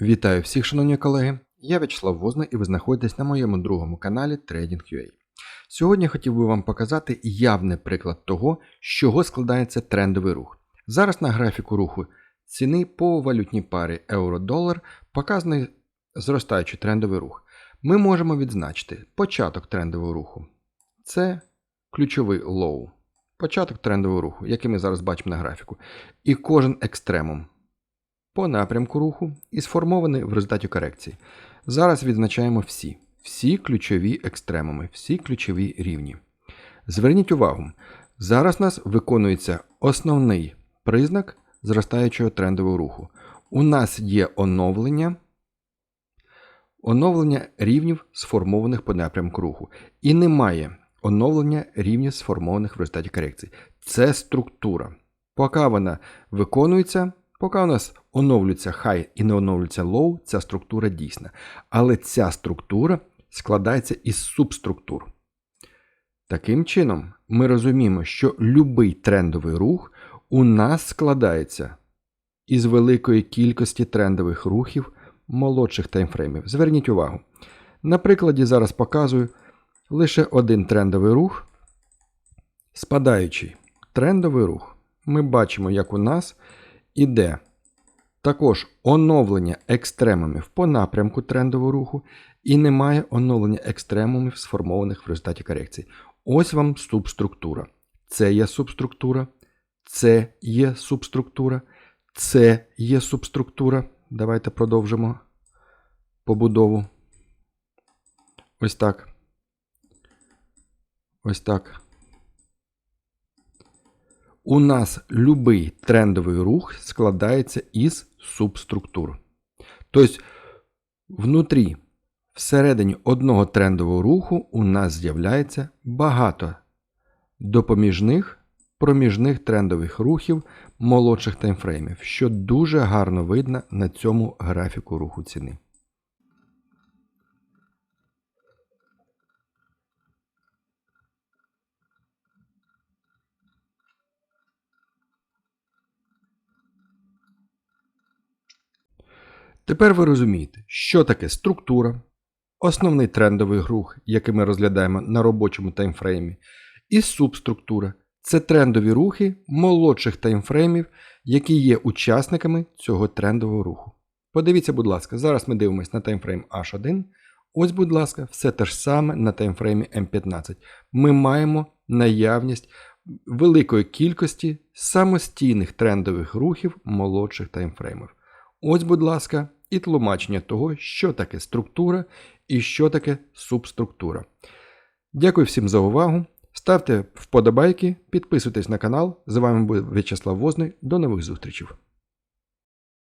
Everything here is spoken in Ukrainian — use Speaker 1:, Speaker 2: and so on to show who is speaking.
Speaker 1: Вітаю всіх, шановні колеги! Я В'ячеслав Возний і ви знаходитесь на моєму другому каналі TradingUA. Сьогодні хотів би вам показати явний приклад того, з чого складається трендовий рух. Зараз на графіку руху ціни по валютній парі euro-долар показаний зростаючий трендовий рух. Ми можемо відзначити початок трендового руху. Це ключовий лоу. Початок трендового руху, який ми зараз бачимо на графіку. І кожен екстремум по напрямку руху і сформований в результаті корекції. Зараз відзначаємо всі, всі ключові екстремуми, всі ключові рівні. Зверніть увагу, зараз у нас виконується основний признак зростаючого трендового руху. У нас є оновлення, оновлення рівнів, сформованих по напрямку руху. І немає оновлення рівнів, сформованих в результаті корекції. Це структура. Поки вона виконується, Поки у нас оновлюється хай і не оновлюється лоу, ця структура дійсна. Але ця структура складається із субструктур. Таким чином, ми розуміємо, що будь-який трендовий рух у нас складається із великої кількості трендових рухів молодших таймфреймів. Зверніть увагу. На прикладі зараз показую лише один трендовий рух. Спадаючий трендовий рух. Ми бачимо, як у нас іде також оновлення екстремумів по напрямку трендового руху, і немає оновлення екстремумів, сформованих в результаті корекції. Ось вам субструктура. Це є субструктура, це є субструктура, це є субструктура. Давайте продовжимо побудову. Ось так. Ось так. У нас любий трендовий рух складається із субструктур. Тобто, внутрі, всередині одного трендового руху у нас з'являється багато допоміжних проміжних трендових рухів молодших таймфреймів, що дуже гарно видно на цьому графіку руху ціни. Тепер ви розумієте, що таке структура, основний трендовий рух, який ми розглядаємо на робочому таймфреймі, і субструктура це трендові рухи молодших таймфреймів, які є учасниками цього трендового руху. Подивіться, будь ласка, зараз ми дивимося на таймфрейм H1. Ось, будь ласка, все те ж саме на таймфреймі M15. Ми маємо наявність великої кількості самостійних трендових рухів молодших таймфреймів. Ось, будь ласка, і тлумачення того, що таке структура і що таке субструктура. Дякую всім за увагу. Ставте вподобайки, підписуйтесь на канал. З вами був В'ячеслав Возний. До нових зустрічей.